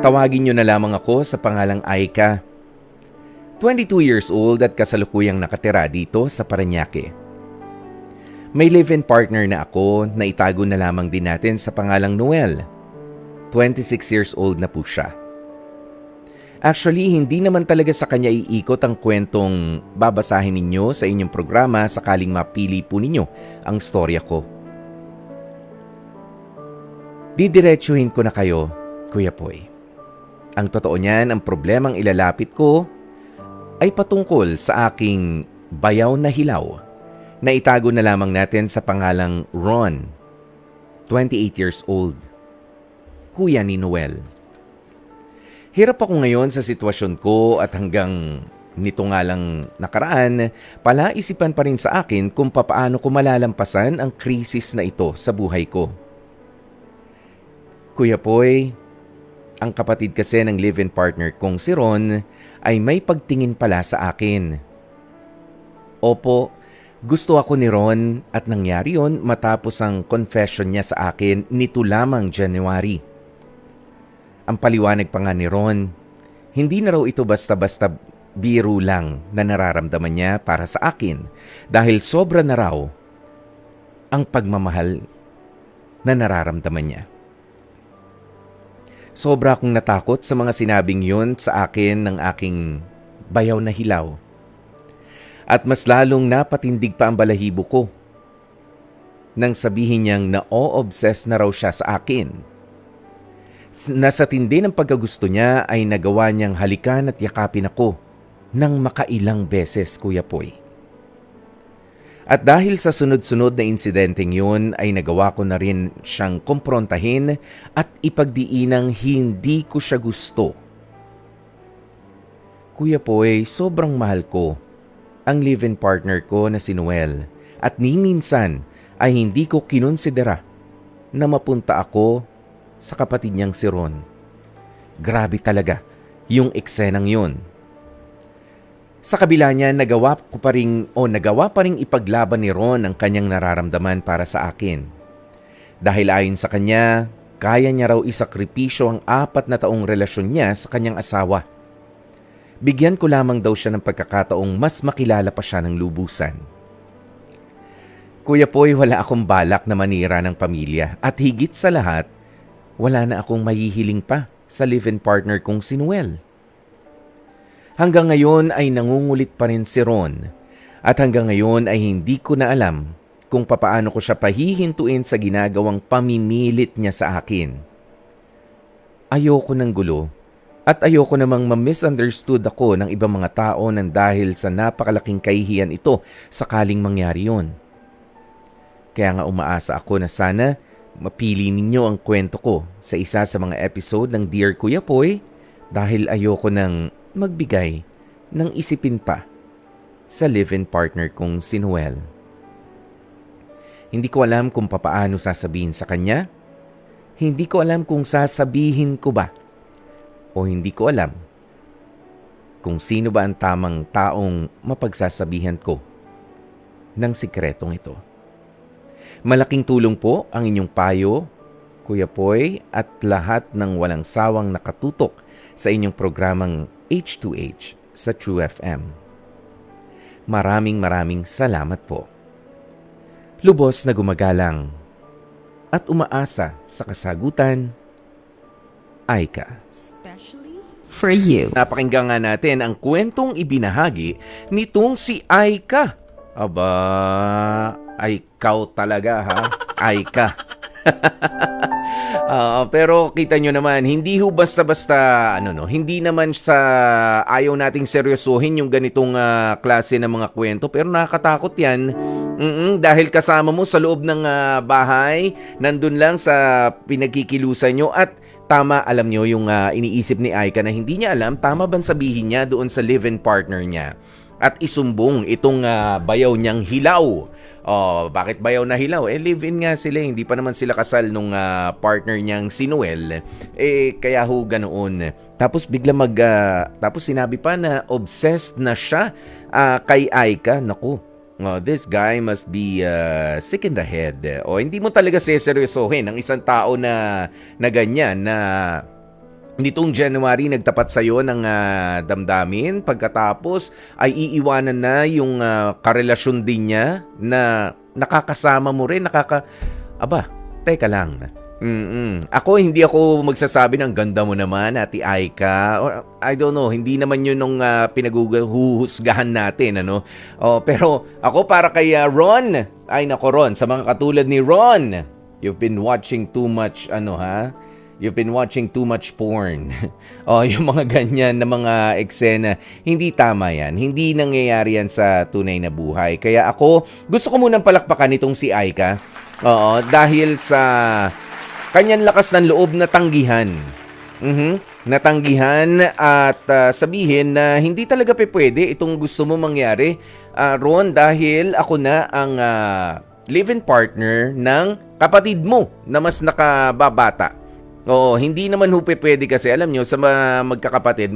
Tawagin niyo na lamang ako sa pangalang Aika. 22 years old at kasalukuyang nakatira dito sa Paranaque. May live-in partner na ako na itago na lamang din natin sa pangalang Noel. 26 years old na po siya. Actually, hindi naman talaga sa kanya iikot ang kwentong babasahin ninyo sa inyong programa sakaling mapili po ninyo ang storya ko. Didiretsuhin ko na kayo, Kuya Poy. Ang totoo niyan, ang problemang ilalapit ko ay patungkol sa aking bayaw na hilaw na itago na lamang natin sa pangalang Ron, 28 years old, kuya ni Noel. Hirap ako ngayon sa sitwasyon ko at hanggang nito nga lang nakaraan, palaisipan pa rin sa akin kung papaano ko malalampasan ang krisis na ito sa buhay ko. Kuya Poy, ang kapatid kasi ng live-in partner kong si Ron ay may pagtingin pala sa akin. Opo, gusto ako ni Ron at nangyari yon matapos ang confession niya sa akin nito lamang January. Ang paliwanag pa nga ni Ron, hindi na raw ito basta-basta biro lang na nararamdaman niya para sa akin dahil sobra na raw ang pagmamahal na nararamdaman niya. Sobra akong natakot sa mga sinabing yun sa akin ng aking bayaw na hilaw. At mas lalong napatindig pa ang balahibo ko nang sabihin niyang na-o-obsess na raw siya sa akin. Nasa tindi ng pagkagusto niya ay nagawa niyang halikan at yakapin ako ng makailang beses, Kuya Poy. At dahil sa sunod-sunod na insidenteng yun ay nagawa ko na rin siyang komprontahin at ipagdiinang hindi ko siya gusto. Kuya Poy, sobrang mahal ko ang live-in partner ko na si Noel at ni minsan ay hindi ko kinonsidera na mapunta ako sa kapatid niyang si Ron. Grabe talaga yung eksenang yun. Sa kabila niya, nagawa ko pa rin o nagawa pa rin ipaglaban ni Ron ang kanyang nararamdaman para sa akin. Dahil ayon sa kanya, kaya niya raw isakripisyo ang apat na taong relasyon niya sa kanyang asawa. Bigyan ko lamang daw siya ng pagkakataong mas makilala pa siya ng lubusan. Kuya Poy, wala akong balak na manira ng pamilya at higit sa lahat, wala na akong mahihiling pa sa live-in partner kong si Noel. Hanggang ngayon ay nangungulit pa rin si Ron at hanggang ngayon ay hindi ko na alam kung papaano ko siya pahihintuin sa ginagawang pamimilit niya sa akin. Ayoko ng gulo at ayoko namang ma-misunderstood ako ng ibang mga tao nang dahil sa napakalaking kahihiyan ito sakaling mangyari yon. Kaya nga umaasa ako na sana mapili ninyo ang kwento ko sa isa sa mga episode ng Dear Kuya Poy dahil ayoko ng magbigay ng isipin pa sa live-in partner kong si Noel. Hindi ko alam kung papaano sasabihin sa kanya. Hindi ko alam kung sasabihin ko ba. O hindi ko alam kung sino ba ang tamang taong mapagsasabihan ko ng sikretong ito. Malaking tulong po ang inyong payo, Kuya Poy, at lahat ng walang sawang nakatutok sa inyong programang H2H sa True FM. Maraming maraming salamat po. Lubos na gumagalang at umaasa sa kasagutan, Aika. Especially for you. Napakinggan nga natin ang kwentong ibinahagi nitong si Aika. Aba, Aikaw talaga ha? Aika. Ah, pero kita nyo naman, hindi ho basta-basta, ano no, hindi naman sa ayaw nating seryosohin yung ganitong ah, klase ng mga kwento, pero nakakatakot yan. Mm-mm, dahil kasama mo sa loob ng ah, bahay, nandun lang sa pinagkikilusan nyo at tama alam nyo yung ah, iniisip ni Aika na hindi niya alam, tama bang sabihin niya doon sa live-in partner niya at isumbong itong ah, bayaw niyang hilaw. Oh, bakit bayaw na hilaw? Eh live-in nga sila, hindi pa naman sila kasal nung ah, partner niyang si Noel. Eh kaya ho ganoon. Tapos bigla mag ah, tapos sinabi pa na obsessed na siya ah, kay Aika. Naku. Oh, this guy must be uh, sick in the head. O hindi mo talaga seseryosohin ang isang tao na na ganyan na nitong January nagtapat sa iyo ng ah, damdamin pagkatapos ay iiwanan na yung ah, karelasyon din niya na nakakasama mo rin nakaka aba teka lang Mm-mm. Ako, hindi ako magsasabi ng ganda mo naman, Ate Aika. Or, I don't know, hindi naman yun nung uh, pinaguhusgahan natin, ano? Oh, pero ako para kay ah, Ron, ay nako Ron, sa mga katulad ni Ron, you've been watching too much, ano ha? You've been watching too much porn. oh, yung mga ganyan na mga eksena, hindi tama yan. Hindi nangyayari yan sa tunay na buhay. Kaya ako, gusto ko munang palakpakan itong si Aika. Oo, dahil sa kanyang lakas ng loob na tanggihan. Mhm. Natanggihan at ah, sabihin na hindi talaga pe pwede itong gusto mo mangyari, ah, Ron, dahil ako na ang ah, live-in partner ng kapatid mo na mas nakababata. Oo, hindi naman ho pwede kasi alam nyo sa mga magkakapatid,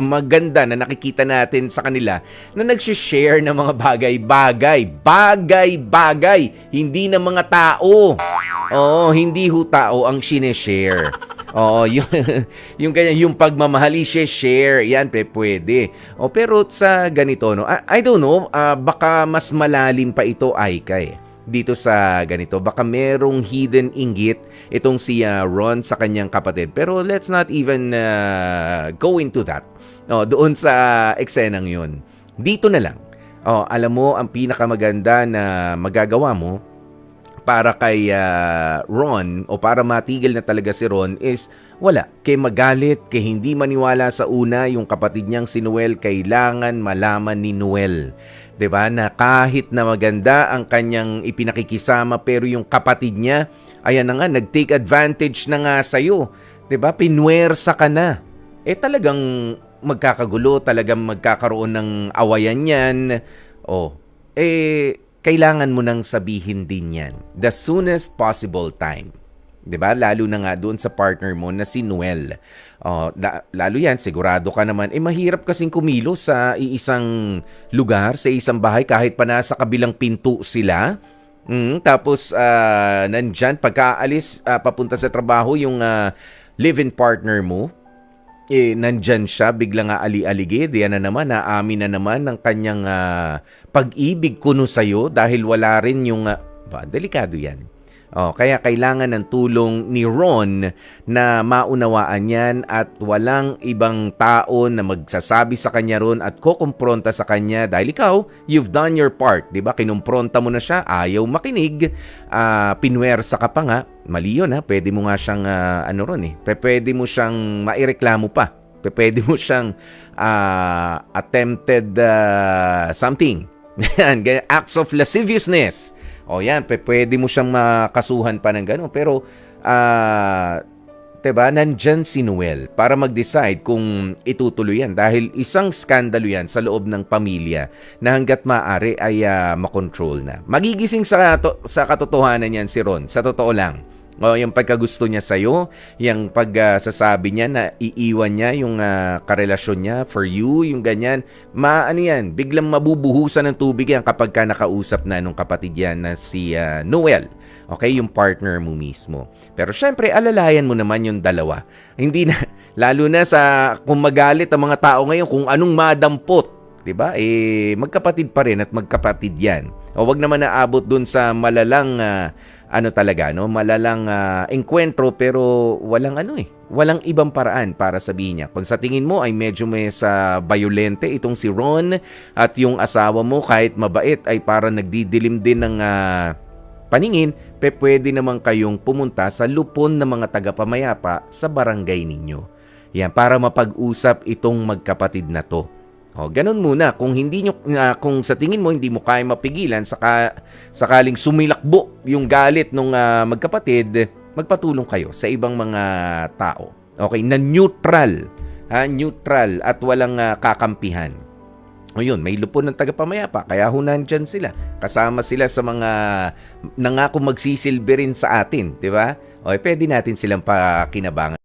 maganda na nakikita natin sa kanila na nagsishare ng mga bagay-bagay. Bagay-bagay, hindi ng mga tao. Oo, hindi ho tao ang sineshare. Oo, yung, yung ganyan, yung pagmamahal share yan pe pwede. O pero sa ganito no, I, I don't know, ah, baka mas malalim pa ito Aika eh dito sa ganito. Baka merong hidden inggit itong si ah, Ron sa kanyang kapatid. Pero let's not even ah, go into that. Oh, doon sa eksenang yun. Dito na lang. Oh, alam mo, ang pinakamaganda na magagawa mo para kay ah, Ron o para matigil na talaga si Ron is wala. Kay magalit, kay hindi maniwala sa una yung kapatid niyang si Noel, kailangan malaman ni Noel. Ba na kahit na maganda ang kanyang ipinakikisama pero yung kapatid niya, ayan na nga, nag-take advantage na nga sa'yo. ba Pinwersa ka na. Eh talagang magkakagulo, talagang magkakaroon ng awayan yan. Oh, eh kailangan mo nang sabihin din yan. The soonest possible time. 'Di ba? Lalo na nga doon sa partner mo na si Noel. La- lalo yan, sigurado ka naman. Eh, mahirap kasing kumilos sa iisang lugar, sa isang bahay, kahit pa nasa kabilang pinto sila. Mm, tapos, ah, nandyan, pagkaalis, ah, papunta sa trabaho, yung ah, live-in partner mo, eh, nandyan siya, bigla nga ali-aligid, yan na naman, naamin na naman ng kanyang ah, pag-ibig kuno sa'yo dahil wala rin yung, ah, ba, delikado yan. Oh, kaya kailangan ng tulong ni Ron na maunawaan yan at walang ibang tao na magsasabi sa kanya ron at kukumpronta sa kanya dahil ikaw, you've done your part, ba? Kinumpronta mo na siya, ayaw makinig, ah, pinwersa ka pa nga. Mali 'yun ha, pwede mo nga siyang ah, ano ron eh. Pwede mo siyang maireklamo pa. Pwede mo siyang ah, attempted ah, something. Acts of lasciviousness. O yan, pwede mo siyang makasuhan pa ng gano'n. Pero, ah, 'di ba si Noel para mag-decide kung itutuloy yan. Dahil isang skandalo yan sa loob ng pamilya na hanggat maaari ay ah, makontrol na. Magigising sa, to- sa katotohanan yan si Ron, sa totoo lang. O yung pagkagusto niya sa'yo, yung pagsasabi niya na iiwan niya yung ah, karelasyon niya for you, yung ganyan. Ma, ano yan, biglang mabubuhusan ng tubig yan kapag ka nakausap na nung kapatid yan na si ah, Noel. Okay, yung partner mo mismo. Pero syempre, alalayan mo naman yung dalawa. Hindi na, lalo na sa kung magalit ang mga tao ngayon kung anong madampot 'di ba? Eh magkapatid pa rin at magkapatid 'yan. O wag naman naabot dun sa malalang ah, ano talaga, no? Malalang ah, engkwentro pero walang ano eh. Walang ibang paraan para sabihin niya. Kung sa tingin mo ay medyo may sa violente itong si Ron at yung asawa mo kahit mabait ay parang nagdidilim din ng ah, paningin, pe pwede naman kayong pumunta sa lupon ng mga tagapamayapa sa barangay ninyo. Yan, para mapag-usap itong magkapatid na to. O, ganun muna. Kung hindi nyo, ah, kung sa tingin mo hindi mo kaya mapigilan, saka, sakaling sumilakbo yung galit ng magkapatid, magpatulong kayo sa ibang mga tao. Okay, na neutral. Ha, neutral at walang ah, kakampihan. O yun, may lupon ng tagapamayapa, kaya ho nandyan sila. Kasama sila sa mga nangako magsisilbi rin sa atin, di ba? O, eh, pwede natin silang pakinabangan.